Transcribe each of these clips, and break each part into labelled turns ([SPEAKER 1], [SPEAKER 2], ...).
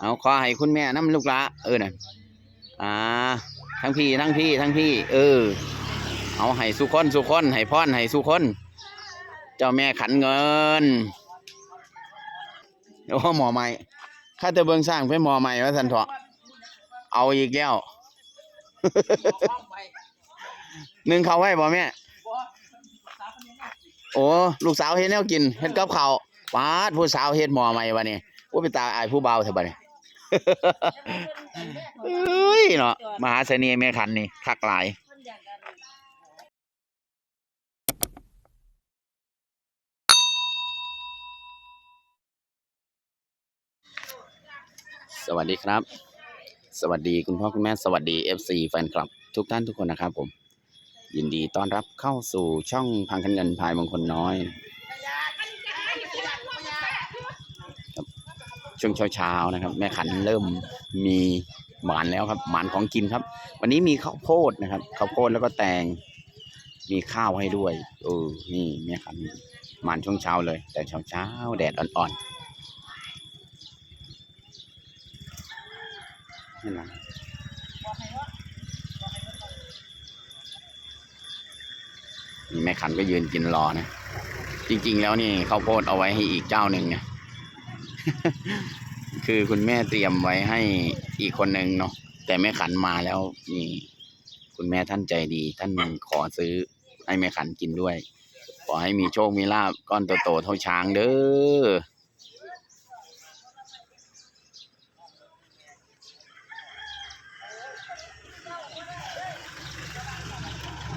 [SPEAKER 1] เอาขอให้คุณแม่น้ำลูกละเออน่ะอ่า ทั้งพี่ทั้งพี่ทั้งพี่ เออ เอาให้สุคนสุคนให้พรให้สุคน เจ้าแม่ขันเงินโอ้หมอใหม่ข้าแต่เบิ่งสร้างไปหมอใหม่ว่าสันเถาะเอาอีกแล้วหนึ่งเขาไว้บ่แม่โอ้ลูกสาวเฮ็ดแนวกินเฮ็ดกับเขาวปาดผู้สาวเฮ็ดหมอใหม่บัดนี้ โอ้เป็นตาอายผู้เบาเถอะบัดนี้ เอ้ยเนาะมหาเสน่ห์แม่ขันนี่คักหลายสวัสดีครับ สวัสดีคุณพ่อคุณแม่สวัสดี FC แฟนคลับ ทุกท่านทุกคนนะครับผม ยินดีต้อนรับเข้าสู่ช่องพังคันเงินพายมงคลน้อยครับ ช่วงเช้าๆนะครับ แม่ขันเริ่มมีหมานแล้วครับหมานของกินครับ วันนี้มีข้าวโพดนะครับข้าวโพดแล้วก็แตง มีข้าวให้ด้วยเออนี่แม่ขันหมานช่วงเช้าเลย แต่เช้าๆแดดอ่อนๆนี่นะแม่ขันก็ยืนกินรอนะ จริง ๆ แล้วนี่ข้าวโพดเอาไว้ให้อีกเจ้าหนึ่งเนี่ย คือคุณแม่เตรียมไว้ให้อีกคนหนึ่งเนาะแต่แม่ขันมาแล้วนี่คุณแม่ท่านใจดี ท่านขอซื้อให้แม่ขันกินด้วย ขอให้มีโชคมีลาบก้อนโตๆเท่าช้างเด้อ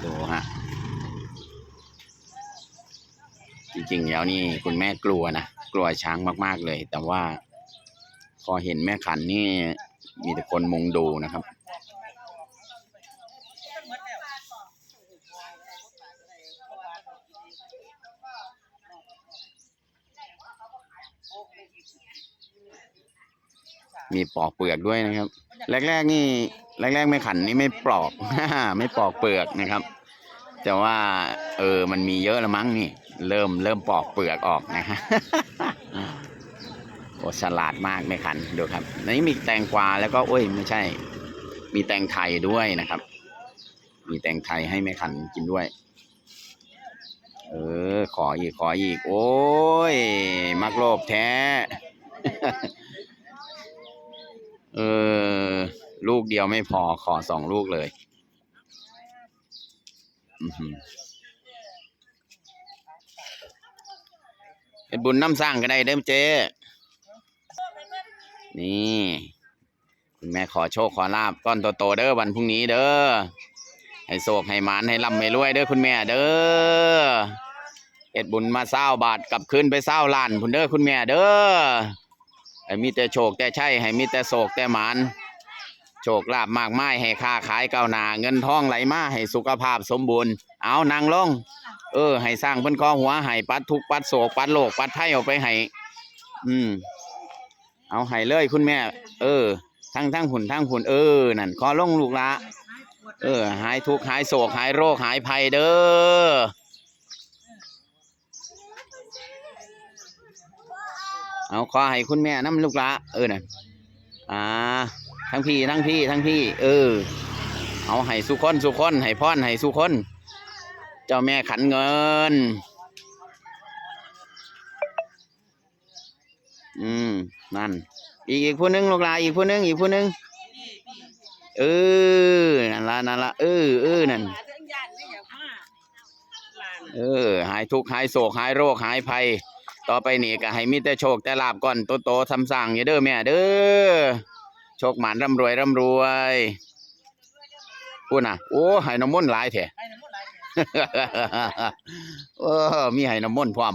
[SPEAKER 1] ดูฮะ จริงๆแล้วนี่คุณแม่กลัวนะ กลัวช้างมากๆเลย แต่ว่า พอเห็นแม่ขันนี่มีแต่คนมุงดูนะครับมีปอกเปลือกด้วยนะครับ แรก ๆ นี่ แรกๆแม่ขันนี่ไม่ปลอกไม่ปอกเปลือกนะครับ แต่ว่า เออ มันมีเยอะล้วมั้งนี่ เริ่มเริ่มปอกเปลือกออกนะฮะโอ้ฉลาดมากแม่ขันดูครับนี้มีแตงกวาแล้วก็โอ้ยไม่ใช่ มีแตงไทยด้วยนะครับ มีแตงไทยให้แม่ขันกินด้วย เออ ขออีกขออีก โอ้ย มักโลภแท้ เออ ลูกเดียวไม่พอขอสองลูกเลย อือหือ เป็นบุญน้ำสร้างก็ได้เด้อเจ๊นี่ คุณแม่ขอโชคขอลาบก้อนโตๆเด้อวันพรุ่งนี้เด้อให้โศกให้หมานให้ร่ำให้รวยเด้อคุณแม่เด้อเอ็ดบุญมาเศร้าบาทกลับคืนไปเศร้าล้านคุณเด้อคุณแม่เด้อให้มีแต่โชคแต่ใช่ให้มีแต่โศกแต่หมานโชคลาภมากมายให้ค้าขายก้าวหน้าเงินทองไหลมาให้สุขภาพสมบูรณ์ เอานางลง เออ ให้สร้างเพิ่นกอหัวให้ปัดทุกปัดโศกปัดโลกปัดไพ่ออกไปให้อืม เอาให้เลยคุณแม่ เออ ทั้งทั้งหุ่นทั้งหุ่นเออ นั่นขอลงลูกละเออ หายทุกหายโศกหายโรคหายภัยเด้อเอาขอให้คุณแม่น้ำลูกละเออน่ะอ่า ทั้งพี่ทั้งพี่ทั้งพี่ เออ เอาให้สุขคนสุขคนให้พรให้สุขคน เจ้าแม่ขันเงิน อืม นั่น อีกอีกผู้หนึงลูกหลาอีกผู้หนึงอีกผู้หนึงเออ นั่นละนั่นละเออเออนั่น เออ หายทุกข์หายโศกหายโรคหายภัย ต่อไปนี่ก็ให้มีแต่โชคแต่ลาบก่อนโตโตๆทำสั่งอย่าเด้อแม่เด้อ โชคหมานร่ำรวยร่ำรวยพูดนะโอ้ให้น้ำมนต์หลายแท้ เออมีให้น้ำมนต์พร้อม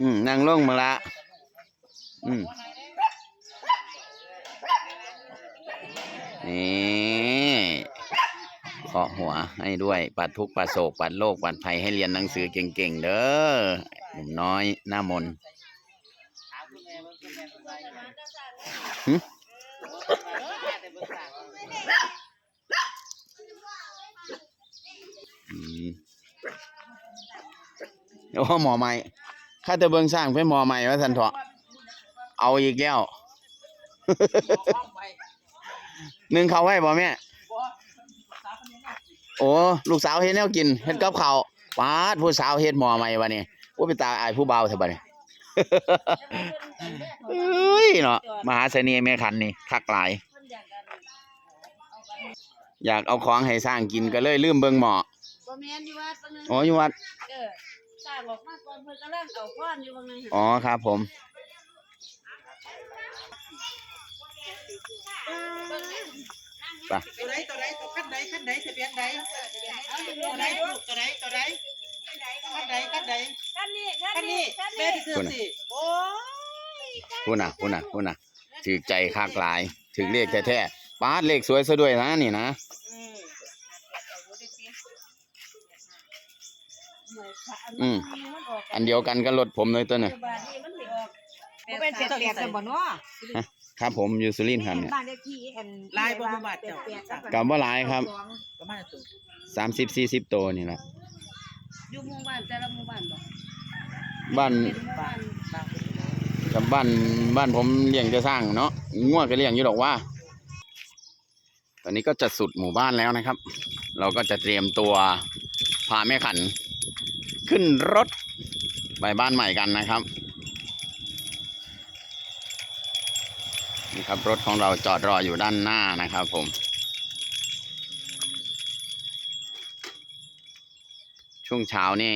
[SPEAKER 1] อืมนั่งลงมาละ อืม นี่ขาะหัวให้ด้วยปัดทุกปัดโศกปัดโรคปัดภัยให้เรียนหนังสือเก่งๆเด้อหนุ่มน้อยหน้ามนโอ้หมอใหม่ข้าแต่เบิ่งสร้างเป็นหมอใหม่ว่าสันเถาะเอาอีกแล้ว หนึ่งเขาวไว้บ่แม่โอ้ลูกสาวเฮ็ดแนวกินเฮ็ดกับข้าวปาดผู้สาวเฮ็ดหมอใหม่วะนี่โอ้เป็นตาอายผู้เบาเถอะบัดนี้เอ้ยเนาะมหาเสน่ห์แม่คันนี่คักหลาย อยากเอาของให้สร้างกินก็เลยลืมเบิ่งหมอ
[SPEAKER 2] บ่แม่นอยู่วัดบางนึง
[SPEAKER 1] อ๋ออยู่วัด
[SPEAKER 2] เออสร้างออกมาก่อนเพิ่นกำลังเอาพรอยู่บางนึง
[SPEAKER 1] อ๋อครับผม ไป
[SPEAKER 3] ตัวไหนตัวไหนตัวขั้นใดขั้นใดทะเบียนใดตัวไหนลูกตัวไหนตัวไหนขั้นใดขั้นใด
[SPEAKER 2] คันนี้คั
[SPEAKER 3] ขั้
[SPEAKER 2] น
[SPEAKER 3] น
[SPEAKER 2] นี้
[SPEAKER 3] นี้
[SPEAKER 2] คัน
[SPEAKER 3] แม่
[SPEAKER 2] นี้
[SPEAKER 3] ที่ถือสิโอ้ย
[SPEAKER 1] พูดน่ะพูดน่ะพูดน่ะถือใจคักหลายถือเลขแท้ๆปาดเลขสวยซะด้วยนะนี่นะ
[SPEAKER 3] อืม
[SPEAKER 1] อืม
[SPEAKER 2] มันออก
[SPEAKER 1] อันเดียวกันก็รถผมเลยตัวเนี่ย
[SPEAKER 2] บาดนี้มันสิออก
[SPEAKER 4] บ่เป็นแปดแปดแต่บ่เนาะ
[SPEAKER 1] ครับผมอยู่สุรินทร์ครับเนี่ย
[SPEAKER 4] บ้านเลขที่อัน
[SPEAKER 3] ลายบ่มาบาดเจ้า
[SPEAKER 1] กับว่าหลายครับ
[SPEAKER 3] ประมาณตัว
[SPEAKER 1] สามสิบสี่สิบตัวนี่แหละ
[SPEAKER 2] อยู่หมู่บ้านแต่ละหมู่บ้านบ่
[SPEAKER 1] บ้าน
[SPEAKER 2] เป็นหมู่บ้าน
[SPEAKER 3] บาง
[SPEAKER 1] กับบ้านบ้านผมเลี้ยงจะสร้างเนาะง่วก็เลี้ยงอยู่ดอกว่า ตอนนี้ก็จะสุดหมู่บ้านแล้วนะครับ เราก็จะเตรียมตัวพาแม่ขัน ขึ้นรถไปบ้านใหม่กันนะครับ นี่ครับรถของเราจอดรออยู่ด้านหน้านะครับผม ช่วงเช้านี่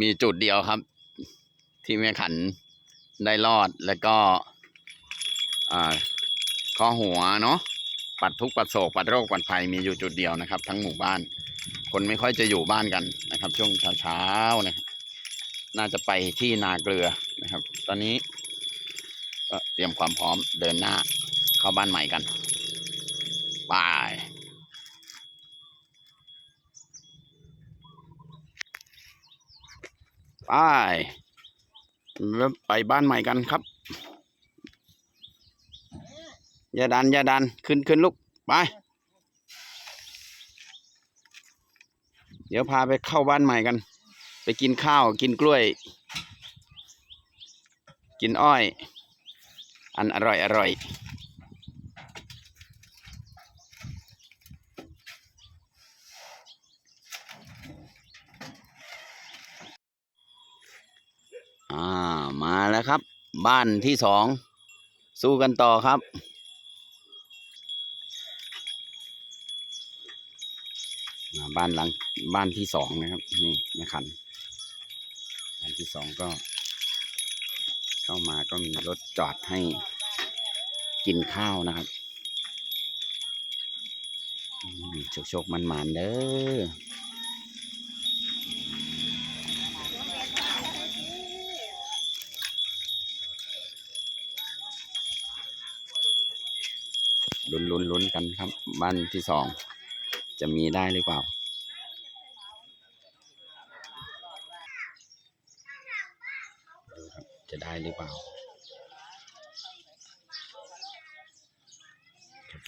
[SPEAKER 1] มีจุดเดียวครับ ที่แม่ขันได้รอดแล้วก็ข้อหัวเนาะปัดทุกปัดโศกปัดโรคปัดภัยมีอยู่จุดเดียวนะครับ ทั้งหมู่บ้าน คนไม่ค่อยจะอยู่บ้านกันนะครับ ช่วงเช้าๆนะครับน่าจะไปที่นาเกลือนะครับ ตอนนี้ ก็เตรียมความพร้อมเดินหน้าเข้าบ้านใหม่กันไปไปแล้วไปบ้านใหม่กันครับอย่าดันอย่าดันขึ้นขึ้นลุกไปเดี๋ยวพาไปเข้าบ้านใหม่กัน ไปกินข้าวกินกล้วย กินอ้อย อันอร่อยอร่อยอ่ามาแล้วครับ บ้านที่สองสู้กันต่อครับบ้านหลังบ้านที่สองนะครับ นี่แม่คันบ้านที่สองก็ เข้ามาก็มีรถจอดให้กินข้าวนะครับโชคโชคมันมันเด้อลุ้นลุนลุนกันครับ บ้านที่สอง จะมีได้หรือเปล่า ดูครับ จะได้หรือเปล่า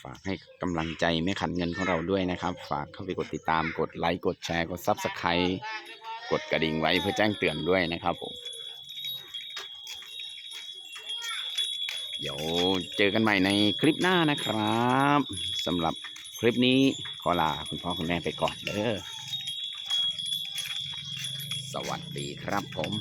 [SPEAKER 1] ฝากให้กำลังใจแม่ขันเงินของเราด้วยนะครับ ฝากเข้าไปกดติดตามกดไลค์กดแชร์กดซับสไครต์กดกระดิ่งไว้เพื่อแจ้งเตือนด้วยนะครับผมเดี๋ยวเจอกันใหม่ในคลิปหน้านะครับสำหรับคลิปนี้ขอลาคุณพ่อคุณแม่ไปก่อนเด้อสวัสดีครับผม